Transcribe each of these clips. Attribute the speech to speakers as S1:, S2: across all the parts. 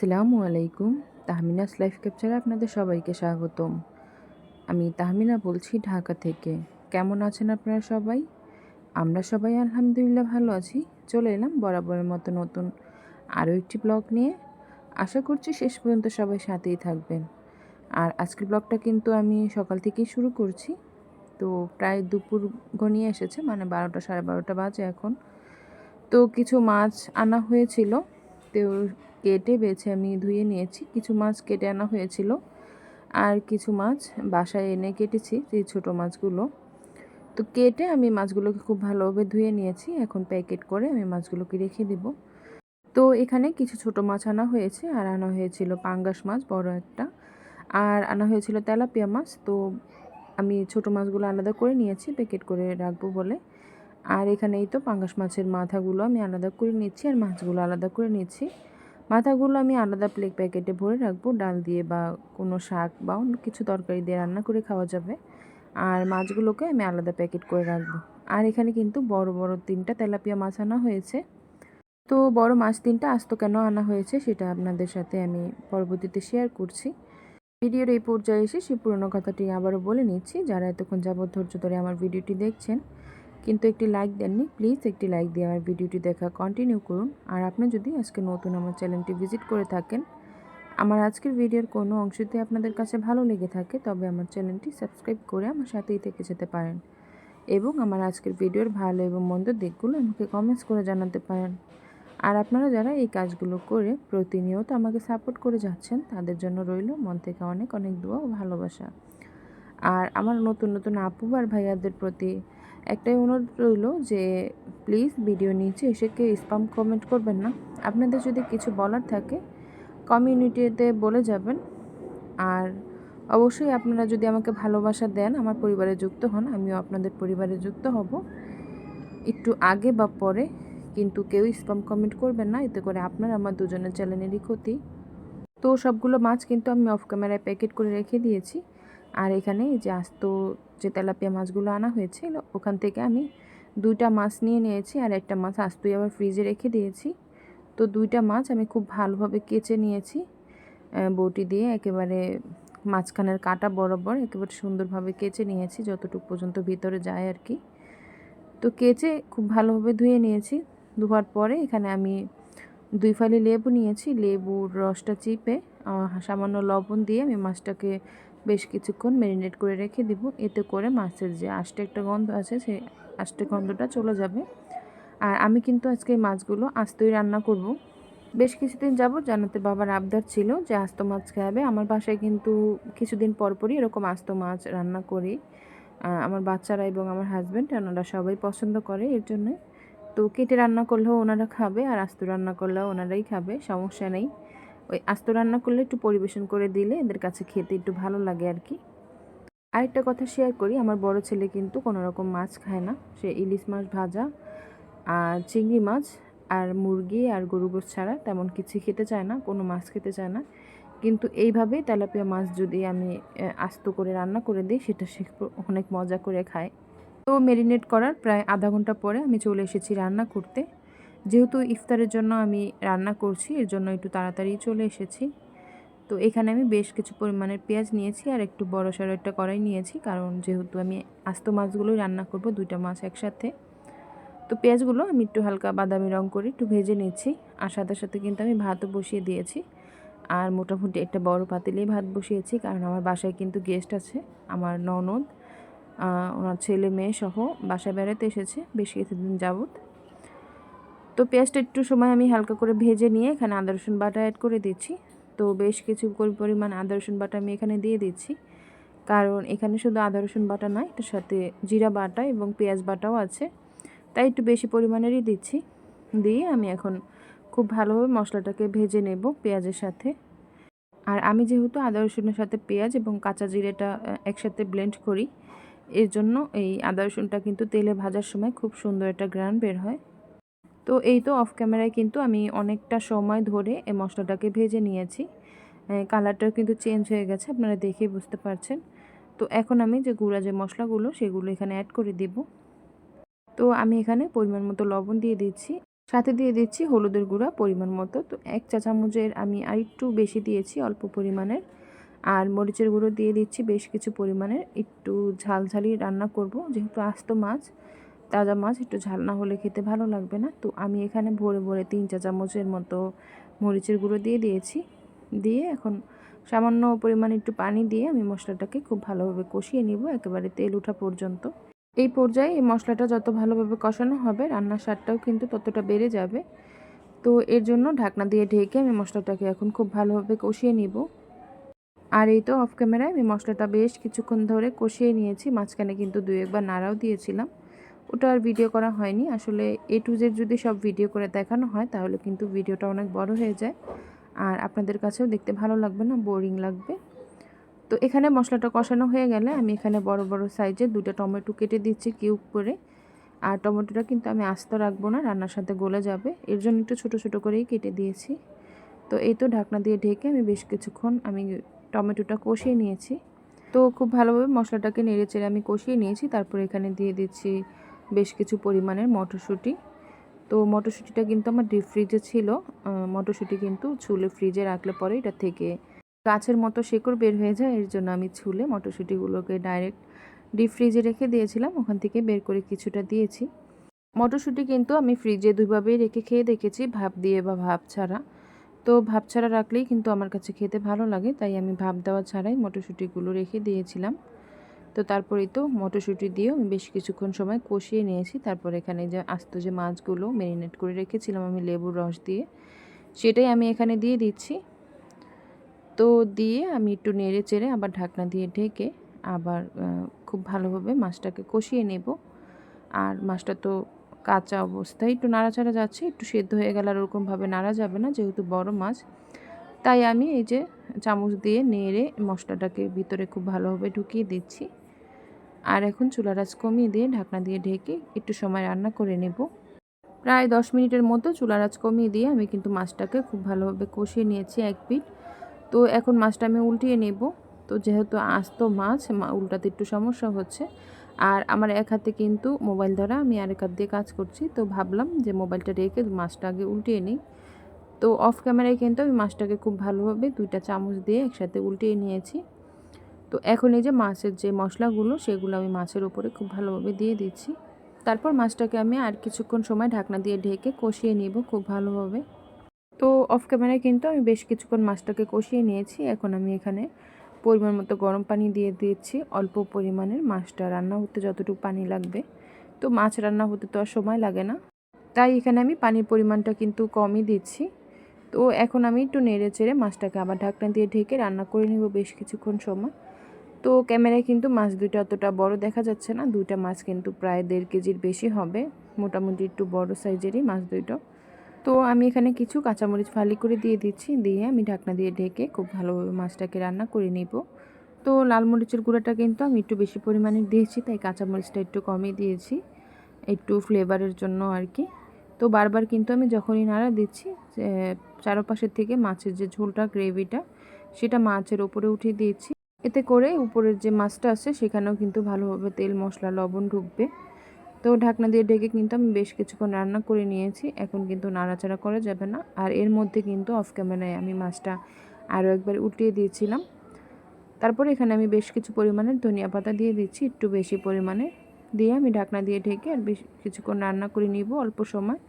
S1: আসসালামু আলাইকুম। তাহমিনাস লাইফ ক্যাপচারে আপনাদের সবাইকে স্বাগতম। আমি তাহমিনা বলছি ঢাকা থেকে। কেমন আছেন আপনারা সবাই? আমরা সবাই আলহামদুলিল্লাহ ভালো আছি। চলে এলাম বরাবরের মতো নতুন আরও একটি ব্লগ নিয়ে। আশা করছি শেষ পর্যন্ত সবাই সাথেই থাকবেন। আর আজকের ব্লগটা কিন্তু আমি সকাল থেকেই শুরু করছি। তো প্রায় দুপুর ঘনিয়ে এসেছে মানে বারোটা, সাড়ে বারোটা বাজে এখন। তো কিছু মাছ আনা হয়েছিল। তো কেটে বেছে আমি ধুয়ে নিয়েছি। কিছু মাছ কেটে আনা হয়েছিল। আর কিছু মাছ বাসায় এনে কেটেছি যে ছোটো মাছগুলো। তো কেটে আমি মাছগুলোকে খুব ভালোভাবে ধুয়ে নিয়েছি। এখন প্যাকেট করে আমি মাছগুলোকে রেখে দেব। তো এখানে কিছু ছোট মাছ আনা হয়েছে। আর আনা হয়েছিল পাঙ্গাস মাছ, বড় একটা। আর আনা হয়েছিল তেলাপিয়া মাছ। তো আমি ছোট মাছগুলো আলাদা করে নিয়েছি, প্যাকেট করে রাখব বলে। আর এখানেই তো পাঙ্গাস মাছের মাথাগুলো আমি আলাদা করে নিচ্ছি। আর মাছগুলো আলাদা করে নিচ্ছি। মাথাগুলো আমি আলাদা প্লেট প্যাকেটে ভরে রাখব। ডাল দিয়ে বা কোনো শাক বা অন্য কিছু তরকারি দিয়ে রান্না করে খাওয়া যাবে। আর মাছগুলোকে আমি আলাদা প্যাকেট করে রাখব। আর এখানে কিন্তু বড় বড় তিনটা তেলাপিয়া মাছ আনা হয়েছে। তো বড় মাছ তিনটা আস্ত কেন আনা হয়েছে সেটা আপনাদের সাথে আমি পরবর্তীতে শেয়ার করছি। ভিডিওর এই পর্যায়ে এসে সেই পুরনো কথাটি আবারও বলে নিচ্ছি। যারা এতক্ষণ যাবত ধৈর্য ধরে আমার ভিডিওটি দেখছেন কিন্তু একটি লাইক দেননি প্লিজ একটি লাইক দিয়ে আমার ভিডিওটি দেখা কন্টিনিউ করুন। আর আপনি যদি আজকে নতুন আমার চ্যানেলটি ভিজিট করে থাকেন, আমার আজকের ভিডিওর কোনো অংশতে আপনাদের কাছে ভালো লেগে থাকে, তবে আমার চ্যানেলটি সাবস্ক্রাইব করে আমার সাথেই থেকে যেতে পারেন। এবং আমার আজকের ভিডিওর ভালো এবং মন্দ দিকগুলো আমাকে কমেন্টস করে জানাতে পারেন। আর আপনারা যারা এই কাজগুলো করে প্রতিনিয়ত আমাকে সাপোর্ট করে যাচ্ছেন, তাদের জন্য রইল মন থেকে অনেক অনেক দোয়া ও ভালোবাসা। আর আমার নতুন নতুন আপু আর ভাইয়াদের প্রতি একটাই অনুরোধ রইল যে প্লিজ ভিডিও নিচে এসে কেউ স্পাম কমেন্ট করবেন না। আপনাদের যদি কিছু বলার থাকে কমিউনিটিতে বলে যাবেন। আর অবশ্যই আপনারা যদি আমাকে ভালোবাসা দেন, আমার পরিবারে যুক্ত হন, আমিও আপনাদের পরিবারে যুক্ত হব। একটু আগে বা পরে, কিন্তু কেউ স্পাম কমেন্ট করবেন না, এতে করে আপনার, আমার দুজনের চ্যানেলেরই ক্ষতি। তো সবগুলো মাছ কিন্তু আমি অফ ক্যামেরায় প্যাকেট করে রেখে দিয়েছি। আর এখানে যে আস্ত যে তেলাপিয়া মাছগুলো আনা হয়েছিল, ওখান থেকে আমি দুইটা মাছ নিয়ে নিয়েছি আর একটা মাছ আস্তই আবার ফ্রিজে রেখে দিয়েছি। তো দুইটা মাছ আমি খুব ভালোভাবে কেচে নিয়েছি। বটি দিয়ে একেবারে মাঝখানের কাটা বরাবর একেবারে সুন্দরভাবে কেচে নিয়েছি, যতটুকু পর্যন্ত ভিতরে যায় আর কি। তো কেচে খুব ভালোভাবে ধুয়ে নিয়েছি। ধোয়ার পরে এখানে আমি দুই ফালি লেবু নিয়েছি। লেবুর রসটা চিপে সামান্য লবণ দিয়ে আমি মাছটাকে বেশ কিছুক্ষণ ম্যারিনেট করে রেখে দিব। এতে করে মাছের যে আষ্টে একটা গন্ধ আছে সেই আষ্টে গন্ধটা চলে যাবে। আর আমি কিন্তু আজকে এই মাছগুলো আস্তই রান্না করব। বেশ কিছুদিন যাব জানাতে বাবার আবদার ছিল যে আস্ত মাছ খাবে। আমার বাসায় কিন্তু কিছুদিন পরপরই এরকম আস্ত মাছ রান্না করি। আমার বাচ্চারা এবং আমার হাজব্যান্ড ওনারা সবাই পছন্দ করে এর জন্যে। তো কেটে রান্না করলেও ওনারা খাবে আর আস্ত রান্না করলেও ওনারাই খাবে, সমস্যা নেই। ওই আস্ত রান্না করলে একটু পরিবেশন করে দিলে এদের কাছে খেতে একটু ভালো লাগে আর কি। আরেকটা কথা শেয়ার করি, আমার বড় ছেলে কিন্তু কোনো রকম মাছ খায় না। সে ইলিশ মাছ ভাজা, আর চিংড়ি মাছ, আর মুরগি, আর গরু গোস ছাড়া তেমন কিছু খেতে চায় না, কোনো মাছ খেতে চায় না। কিন্তু এইভাবে তেলাপিয়া মাছ যদি আমি আস্ত করে রান্না করে দিই, সেটা সে অনেক মজা করে খায়। তো মেরিনেট করার প্রায় আধা ঘণ্টা পরে আমি চলে এসেছি রান্না করতে। যেহেতু ইফতারের জন্য আমি রান্না করছি, এর জন্য একটু তাড়াতাড়ি চলে এসেছি। তো এখানে আমি বেশ কিছু পরিমাণের পেঁয়াজ নিয়েছি আর একটু বড় সড়ো একটা কড়াই নিয়েছি, কারণ যেহেতু আমি আস্ত মাছগুলোই রান্না করব দুইটা মাছ একসাথে। তো পেঁয়াজগুলো আমি একটু হালকা বাদামি রং করে একটু ভেজে নিচ্ছি, আর সাথে সাথে কিন্তু আমি ভাতও বসিয়ে দিয়েছি। আর মোটামুটি একটা বড় পাতিলেই ভাত বসিয়েছি, কারণ আমার বাসায় কিন্তু গেস্ট আছে, আমার ননদ ওনার ছেলে মেয়ে সহ বাসায় বেড়াতে এসেছে, বেশ কিছুদিন যাবত তো পেঁয়াজটা একটু সময় আমি হালকা করে ভেজে নিয়ে এখানে আদা, রসুন বাটা অ্যাড করে দিচ্ছি। তো বেশ কিছু পরিমাণ আদা, রসুন বাটা আমি এখানে দিয়ে দিচ্ছি। কারণ এখানে শুধু আদা, রসুন বাটা নয়, এটার সাথে জিরা বাটা এবং পেঁয়াজ বাটাও আছে। তাই একটু বেশি পরিমাণেরই দিচ্ছি। দিয়ে আমি এখন খুব ভালোভাবে মশলাটাকে ভেজে নেব পেঁয়াজের সাথে। আর আমি যেহেতু আদা, রসুনের সাথে পেঁয়াজ এবং কাঁচা জিরেটা একসাথে ব্লেন্ড করি, এর জন্য এই আদা, রসুনটা কিন্তু তেলে ভাজার সময় খুব সুন্দর একটা গ্রান বের হয়। তো এই তো অফ ক্যামেরায় কিন্তু আমি অনেকটা সময় ধরে এই মশলাটাকে ভেজে নিয়েছি। কালারটাও কিন্তু চেঞ্জ হয়ে গেছে, আপনারা দেখেই বুঝতে পারছেন। তো এখন আমি যে গুঁড়া যে মশলাগুলো, সেগুলো এখানে অ্যাড করে দিব। তো আমি এখানে পরিমাণ মতো লবণ দিয়ে দিচ্ছি। সাথে দিয়ে দিচ্ছি হলুদের গুঁড়া পরিমাণ মতো। তো এক চা চামচের আমি আর একটু বেশি দিয়েছি অল্প পরিমাণের। আর মরিচের গুঁড়ো দিয়ে দিচ্ছি বেশ কিছু পরিমাণের। একটু ঝালঝালি রান্না করব, যেহেতু আস্ত মাছ। তাজা মাছ, একটু ঝাল না হলে খেতে ভালো লাগবে না। তো আমি এখানে ভরে ভরে তিন চা চামচের মতো মরিচের গুঁড়ো দিয়ে দিয়েছি। দিয়ে এখন সামান্য পরিমাণে একটু পানি দিয়ে আমি মশলাটাকে খুব ভালোভাবে কষিয়ে নিব, একেবারে তেল ওঠা পর্যন্ত। এই পর্যায়ে এই মশলাটা যত ভালোভাবে কষানো হবে, রান্নার স্বাদটাও কিন্তু ততটা বেড়ে যাবে। তো এর জন্য ঢাকনা দিয়ে ঢেকে আমি মশলাটাকে এখন খুব ভালোভাবে কষিয়ে নিব। আর এই তো অফ ক্যামেরায় আমি মশলাটা বেশ কিছুক্ষণ ধরে কষিয়ে নিয়েছি, মাঝখানে কিন্তু দুই একবার নাড়াও দিয়েছিলাম। ওটা আর ভিডিও করা হয়নি। আসলে এ টু জেড যদি সব ভিডিও করে দেখানো হয়, তাহলে কিন্তু ভিডিওটা অনেক বড় হয়ে যায়। আর আপনাদের কাছেও দেখতে ভালো লাগবে না বোরিং লাগবে। তো এখানে মশলাটা কষানো হয়ে গেলে আমি এখানে বড় বড় সাইজে দুটো টমেটো কেটে দিচ্ছি কিউব করে। আর টমেটোটা কিন্তু আমি আস্ত রাখব না, রান্নার সাথে গলে যাবে। এর জন্য একটু ছোটো ছোটো করেই কেটে দিয়েছি। তো এই তো ঢাকনা দিয়ে ঢেকে আমি বেশ কিছুক্ষণ আমি টমেটোটা কষিয়ে নিয়েছি। তো খুব ভালোভাবে মশলাটাকে নেড়ে চেড়ে আমি কষিয়ে নিয়েছি। তারপর এখানে দিয়ে দিচ্ছি বেশ কিছু পরিমাণের মটরশুঁটি। তো মটরশুঁটিটা কিন্তু আমার ডিপ ফ্রিজে ছিল। মটরশুঁটি কিন্তু ছুলে ফ্রিজে রাখলে পরে এটা থেকে গাছের মতো শেকড় বের হয়ে যায়। এর জন্য আমি ছুলে মটরশুঁটিগুলোকে ডাইরেক্ট ডিপ ফ্রিজে রেখে দিয়েছিলাম। ওখান থেকে বের করে কিছুটা দিয়েছি। মটরশুঁটি কিন্তু আমি ফ্রিজে দুইভাবেই রেখে খেয়ে দেখেছি, ভাপ দিয়ে বা ভাপ ছাড়া। তো ভাপ ছাড়া রাখলেই কিন্তু আমার কাছে খেতে ভালো লাগে। তাই আমি ভাপ দেওয়া ছাড়াই মটরশুঁটিগুলো রেখে দিয়েছিলাম। তো তারপরেই তো মটরশুঁটি দিয়েও বেশ কিছুক্ষণ সময় কষিয়ে নিয়েছি। তারপর এখানে যে আস্ত যে মাছগুলো ম্যারিনেট করে রেখেছিলাম আমি লেবুর রস দিয়ে, সেটাই আমি এখানে দিয়ে দিচ্ছি। তো দিয়ে আমি একটু নেড়ে চেড়ে আবার ঢাকনা দিয়ে ঢেকে আবার খুব ভালোভাবে মাছটাকে কষিয়ে নেব। আর মাছটা তো কাঁচা অবস্থায় একটু নাড়াচাড়া যাচ্ছে, একটু সেদ্ধ হয়ে গেলে আর ওরকমভাবে নাড়া যাবে না যেহেতু বড় মাছ। তাই আমি এই যে চামচ দিয়ে নেড়ে মশলাটাকে ভিতরে খুব ভালোভাবে ঢুকিয়ে দিচ্ছি। আর এখন চুলা আঁচ কমিয়ে দিয়ে ঢাকনা দিয়ে ঢেকে একটু সময় রান্না করে নেব। প্রায় দশ মিনিটের মতো চুলা আঁচ কমিয়ে দিয়ে আমি কিন্তু মাছটাকে খুব ভালোভাবে কষিয়ে নিয়েছি এক পিট তো এখন মাছটা আমি উল্টিয়ে নেব। তো যেহেতু আস্ত মাছ উল্টাতে একটু সমস্যা হচ্ছে। আর আমার এক হাতে কিন্তু মোবাইল ধরা, আমি আরেক হাত দিয়ে কাজ করছি। তো ভাবলাম যে মোবাইলটা রেখে মাছটা আগে উল্টিয়ে নিই। তো অফ ক্যামেরায় কিন্তু আমি মাছটাকে খুব ভালোভাবে দুইটা চামচ দিয়ে একসাথে উল্টিয়ে নিয়েছি। তো এখন এই যে মাছের যে মশলাগুলো, সেগুলো আমি মাছের ওপরে খুব ভালোভাবে দিয়ে দিচ্ছি। তারপর মাছটাকে আমি আর কিছুক্ষণ সময় ঢাকনা দিয়ে ঢেকে কষিয়ে নিব খুব ভালোভাবে। তো অফ ক্যামেরায় কিন্তু আমি বেশ কিছুক্ষণ মাছটাকে কষিয়ে নিয়েছি। এখন আমি এখানে পরিমাণ মতো গরম পানি দিয়ে দিয়েছি অল্প পরিমাণের মাছটা রান্না হতে যতটুকু পানি লাগবে। তো মাছ রান্না হতে তো আর সময় লাগে না। তাই এখানে আমি পানির পরিমাণটা কিন্তু কমই দিচ্ছি। তো এখন আমি একটু নেড়ে চেড়ে মাছটাকে আবার ঢাকনা দিয়ে ঢেকে রান্না করে নেব বেশ কিছুক্ষণ সময়। তো ক্যামেরায় কিন্তু মাছ দুইটা অতটা বড় দেখা যাচ্ছে না। দুইটা মাছ কিন্তু প্রায় দেড় কেজির বেশি হবে। মোটামুটি একটু বড় সাইজেরই মাছ দুইটা। তো আমি এখানে কিছু কাঁচামরিচ ফালি করে দিয়ে দিচ্ছি। দিয়ে আমি ঢাকনা দিয়ে ঢেকে খুব ভালোভাবে মাছটাকে রান্না করে নিব। তো লাল মরিচের গুঁড়াটা কিন্তু আমি একটু বেশি পরিমাণে দিয়েছি, তাই কাঁচামরিচটা একটু কমই দিয়েছি। একটু ফ্লেভারের জন্য আর কি। তো বারবার কিন্তু আমি যখনই নাড়া দিচ্ছি চারপাশের থেকে মাছের যে ঝোলটা, গ্রেভিটা, সেটা মাছের ওপরে উঠিয়ে দিয়েছি। এতে করে উপরের যে মাছটা আছে, সেখানেও কিন্তু ভালোভাবে তেল, মশলা, লবণ ঢুকবে। তো ঢাকনা দিয়ে ঢেকে কিন্তু আমি বেশ কিছুক্ষণ রান্না করে নিয়েছি। এখন কিন্তু নাড়াচাড়া করা যাবে না। আর এর মধ্যে কিন্তু অফ ক্যামেরায় আমি মাছটা আরও একবার উল্টিয়ে দিয়েছিলাম। তারপরে এখানে আমি বেশ কিছু পরিমাণের ধনিয়া পাতা দিয়ে দিচ্ছি, একটু বেশি পরিমাণে। দিয়ে আমি ঢাকনা দিয়ে ঢেকে আর বেশ কিছুক্ষণ রান্না করে নিব অল্প সময়।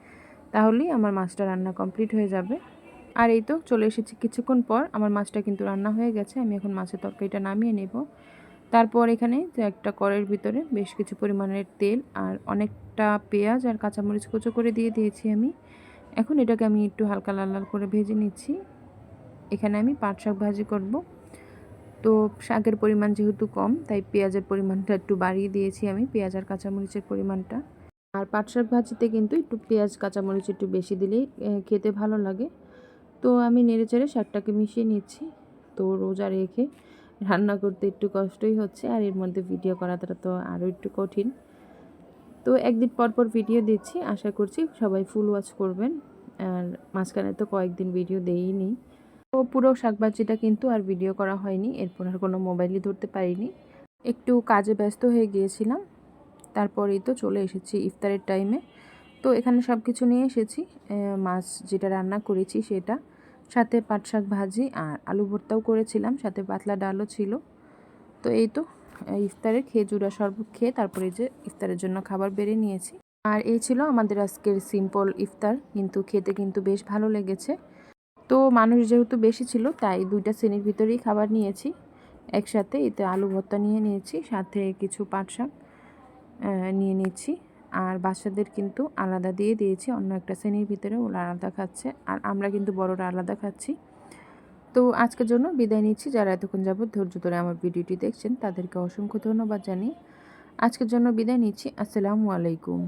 S1: তাহলেই আমার মাছটা রান্না কমপ্লিট হয়ে যাবে। আর এই তো চলে এসেছি কিছুক্ষণ পর। আমার মাছটা কিন্তু রান্না হয়ে গেছে, আমি এখন মাছের তরকারিটা নামিয়ে নেব। তারপর এখানে একটা কড়ের ভিতরে বেশ কিছু পরিমাণের তেল আর অনেকটা পেঁয়াজ আর কাঁচামরিচ কুচো করে দিয়ে দিয়েছি আমি। এখন এটাকে আমি একটু হালকা লাল লাল করে ভেজে নিচ্ছি। এখানে আমি পাট শাক ভাজি করব। তো শাকের পরিমাণ যেহেতু কম, তাই পেঁয়াজের পরিমাণটা একটু বাড়িয়ে দিয়েছি আমি, পেঁয়াজ আর কাঁচামরিচের পরিমাণটা। আর পাট শাক ভাজিতে কিন্তু একটু পেঁয়াজ, কাঁচামরিচ একটু বেশি দিলেই খেতে ভালো লাগে। তো আমি নেড়ে চেড়ে শাকটাকে মিশিয়ে নিচ্ছি। তো রোজা রেখে রান্না করতে একটু কষ্টই হচ্ছে, আর এর মধ্যে ভিডিও করাটা তো আরও একটু কঠিন। তো একদিন পর পর ভিডিও দিচ্ছি, আশা করছি সবাই ফুল ওয়াচ করবেন। আর মাঝখানে তো কয়েকদিন ভিডিও দেইনি। তো পুরো শাকবাজিটা কিন্তু আর ভিডিও করা হয়নি, এরপর আর কোনো মোবাইলই ধরতে পারিনি। একটু কাজে ব্যস্ত হয়ে গিয়েছিলাম, তারপরেই তো চলে এসেছি ইফতারের টাইমে তো এখানে সব কিছু নিয়ে এসেছি। মাছ যেটা রান্না করেছি সেটা। সাথে পাট শাক ভাজি আর আলু ভর্তাও করেছিলাম, সাথে পাতলা ডালও ছিল। তো এই তো ইফতারে খেজুরা শরবত খেয়ে তারপরে যে ইফতারের জন্য খাবার বেড়ে নিয়েছি। আর এই ছিল আমাদের আজকের সিম্পল ইফতার, কিন্তু খেতে কিন্তু বেশ ভালো লেগেছে। তো মানুষ যেহেতু বেশি ছিল, তাই দুইটা শ্রেণির ভিতরেই খাবার নিয়েছি। একসাথে এতে আলু ভর্তা নিয়ে নিয়েছি, সাথে কিছু পাট শাক নিয়ে নিচ্ছি আর বাচ্চাদের কিন্তু আলাদা দিয়ে দিয়েছি, অন্য একটা শ্রেণির ভিতরে ওরা আলাদা খাচ্ছে আর আমরা কিন্তু বড়রা আলাদা খাচ্ছি। তো আজকের জন্য বিদায় নিচ্ছি, যারা এতক্ষণ যাবত ধৈর্য ধরে আমার ভিডিওটি দেখছেন তাদেরকে অসংখ্য ধন্যবাদ জানি আজকের জন্য বিদায় নিচ্ছি, আসসালামু আলাইকুম।